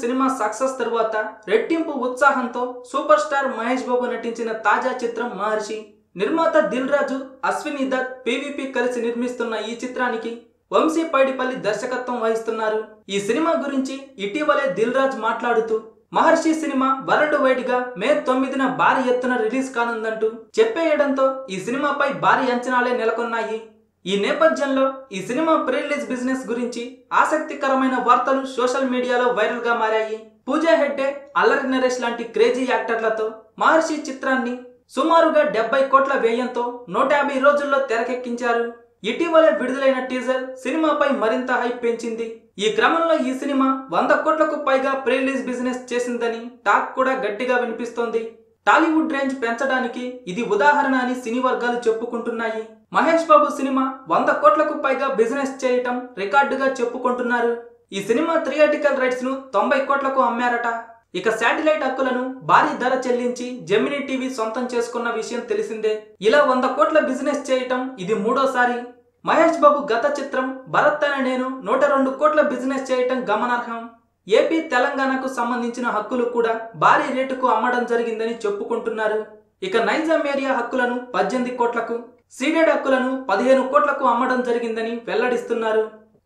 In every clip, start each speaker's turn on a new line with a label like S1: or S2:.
S1: Cinema success తరువాత రెట్టింపు ఉత్సాహంతో సూపర్ స్టార్ మహేష్ బాబు నటించిన తాజా చిత్రం మహర్షి. నిర్మాత దిల్ రాజు అశ్విని దత్ పీవీపీ కలిసి నిర్మిస్తున్న ఈ చిత్రానికి వంశీ పైడిపల్లి దర్శకత్వం వహిస్తున్నారు. ఈ సినిమా గురించి ఇటీవలే దిల్ రాజ్ మాట్లాడుతూ మహర్షి సినిమా వరల్డ్ వైడ్గా మే తొమ్మిదిన భారీ ఎత్తున రిలీజ్ కానుందంటూ చెప్పేయడంతో ఈ సినిమాపై భారీ అంచనాలే నెలకొన్నాయి. ఈ నేపథ్యంలో ఈ సినిమా ప్రీరిలీజ్ బిజినెస్ గురించి ఆసక్తికరమైన వార్తలు సోషల్ మీడియాలో వైరల్గా మారాయి. పూజా హెగ్డే అల్లరి నరేష్ లాంటి క్రేజీ యాక్టర్లతో మహర్షి చిత్రాన్ని సుమారుగా డెబ్బై కోట్ల వ్యయంతో నూట యాభై రోజుల్లో తెరకెక్కించారు. ఇటీవల విడుదలైన టీజర్ సినిమాపై మరింత హైప్ పెంచింది. ఈ క్రమంలో ఈ సినిమా వంద కోట్లకు పైగా ప్రీరిలీజ్ బిజినెస్ చేసిందని టాక్ కూడా గట్టిగా వినిపిస్తోంది. టాలీవుడ్ రేంజ్ పెంచడానికి ఇది ఉదాహరణ అని సినీ వర్గాలు చెప్పుకుంటున్నాయి. మహేష్ బాబు సినిమా వంద కోట్లకు పైగా బిజినెస్ చేయటం రికార్డుగా చెప్పుకుంటున్నారు. ఈ సినిమా థియేటికల్ రైట్స్ను తొంభై కోట్లకు అమ్మారట. ఇక శాటిలైట్ హక్కులను భారీ ధర చెల్లించి జెమినీ టీవీ సొంతం చేసుకున్న విషయం తెలిసిందే. ఇలా వంద కోట్ల బిజినెస్ చేయటం ఇది మూడోసారి. మహేష్ బాబు గత చిత్రం భరత్ అనే నేను నూట రెండు కోట్ల బిజినెస్ చేయటం గమనార్హం. ఏపీ తెలంగాణకు సంబంధించిన హక్కులు కూడా భారీ రేటుకు అమ్మడం జరిగిందని చెప్పుకుంటున్నారు. ఇక నైజాం ఏరియా హక్కులను పద్దెనిమిది కోట్లకు సీడెడ్ హక్కులను పదిహేను కోట్లకు అమ్మడం జరిగిందని వెల్లడిస్తున్నారు.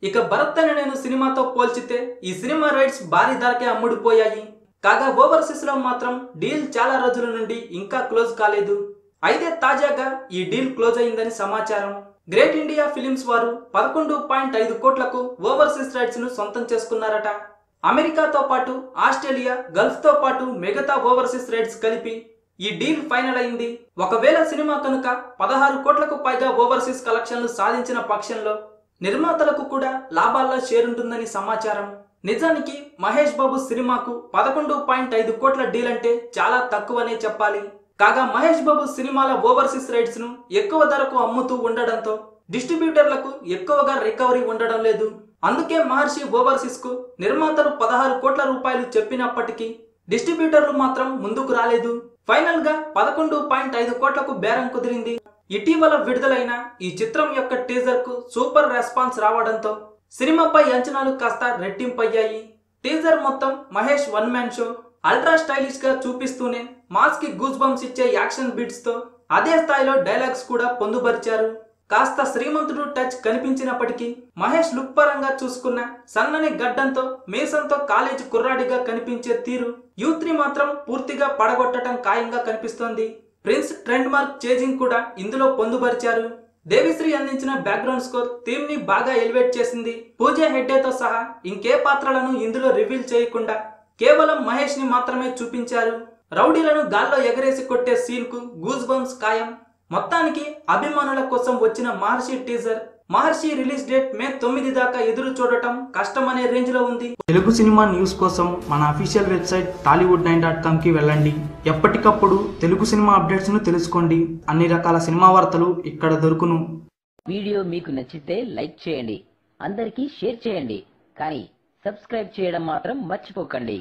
S1: ఇక భరత్ అనే నేను సినిమాతో పోల్చితే ఈ సినిమా రైట్స్ భారీ ధరకే అమ్ముడుపోయాయి. కాగా ఓవర్సీస్లో మాత్రం డీల్ చాలా రోజుల నుండి ఇంకా క్లోజ్ కాలేదు. అయితే తాజాగా ఈ డీల్ క్లోజ్ అయిందని సమాచారం. గ్రేట్ ఇండియా ఫిలిమ్స్ వారు పదకొండు పాయింట్ ఐదు కోట్లకు ఓవర్సీస్ రైట్స్ను సొంతం చేసుకున్నారట. అమెరికాతో పాటు ఆస్ట్రేలియా గల్ఫ్తో పాటు మిగతా ఓవర్సీస్ రేట్స్ కలిపి ఈ డీల్ ఫైనల్ అయింది. ఒకవేళ సినిమా కనుక పదహారు కోట్లకు పైగా ఓవర్సీస్ కలెక్షన్లు సాధించిన పక్షంలో నిర్మాతలకు కూడా లాభాల్లో చేరుంటుందని సమాచారం. నిజానికి మహేష్ బాబు సినిమాకు పదకొండు పాయింట్ ఐదు కోట్ల డీల్ అంటే చాలా తక్కువనే చెప్పాలి. కాగా మహేష్ బాబు సినిమాల ఓవర్సీస్ రైట్స్ను ఎక్కువ ధరకు అమ్ముతూ ఉండడంతో డిస్ట్రిబ్యూటర్లకు ఎక్కువగా రికవరీ ఉండడం లేదు. అందుకే మహర్షి ఓవర్సీస్కు నిర్మాతలు పదహారు కోట్ల రూపాయలు చెప్పినప్పటికీ డిస్ట్రిబ్యూటర్లు మాత్రం ముందుకు రాలేదు. ఫైనల్గా పదకొండు పాయింట్ ఐదు కోట్లకు బేరం కుదిరింది. ఇటీవల విడుదలైన ఈ చిత్రం యొక్క టీజర్కు సూపర్ రెస్పాన్స్ రావడంతో సినిమాపై అంచనాలు కాస్త రెట్టింపయ్యాయి. టీజర్ మొత్తం Mahesh one man show ultra స్టైలిష్గా చూపిస్తూనే మాస్కి గూస్ బంప్స్ ఇచ్చే యాక్షన్ బీట్స్తో అదే స్థాయిలో డైలాగ్స్ కూడా పొందుపరిచారు. కాస్త శ్రీమంతుడు టచ్ కనిపించినప్పటికీ మహేష్ లుక్ పరంగా చూసుకున్న సన్నని గడ్డంతో మీసంతో కాలేజీ కుర్రాడిగా కనిపించే తీరు యూత్ని మాత్రం పూర్తిగా పడగొట్టడం ఖాయంగా కనిపిస్తోంది. ప్రిన్స్ ట్రెండ్ మార్క్ చేజింగ్ కూడా ఇందులో పొందుపరిచారు. దేవిశ్రీ అందించిన బ్యాక్గ్రౌండ్ స్కోర్ థీమ్ని బాగా ఎలివేట్ చేసింది. పూజా హెడ్డేతో సహా ఇంకే పాత్రలను ఇందులో రివీల్ చేయకుండా కేవలం మహేష్ని మాత్రమే చూపించారు. రౌడీలను గాల్లో ఎగరేసి కొట్టే సీన్కు గూజ్ బంప్స్ ఖాయం. మొత్తానికి అభిమానుల కోసం వచ్చిన Maharshi teaser Maharshi release date May తొమ్మిది దాకా ఎదురు చూడటం కష్టమనే రేంజ్లో ఉంది. తెలుగు సినిమా న్యూస్ కోసం మన official website Tollywood nine dot కామ్కి వెళ్ళండి. ఎప్పటికప్పుడు తెలుగు సినిమా అప్డేట్స్ను తెలుసుకోండి. అన్ని రకాల సినిమా వార్తలు ఇక్కడ దొరుకును.
S2: వీడియో మీకు నచ్చితే లైక్ చేయండి. అందరికీ షేర్ చేయండి. కానీ సబ్స్క్రైబ్ చేయడం మాత్రం మర్చిపోకండి.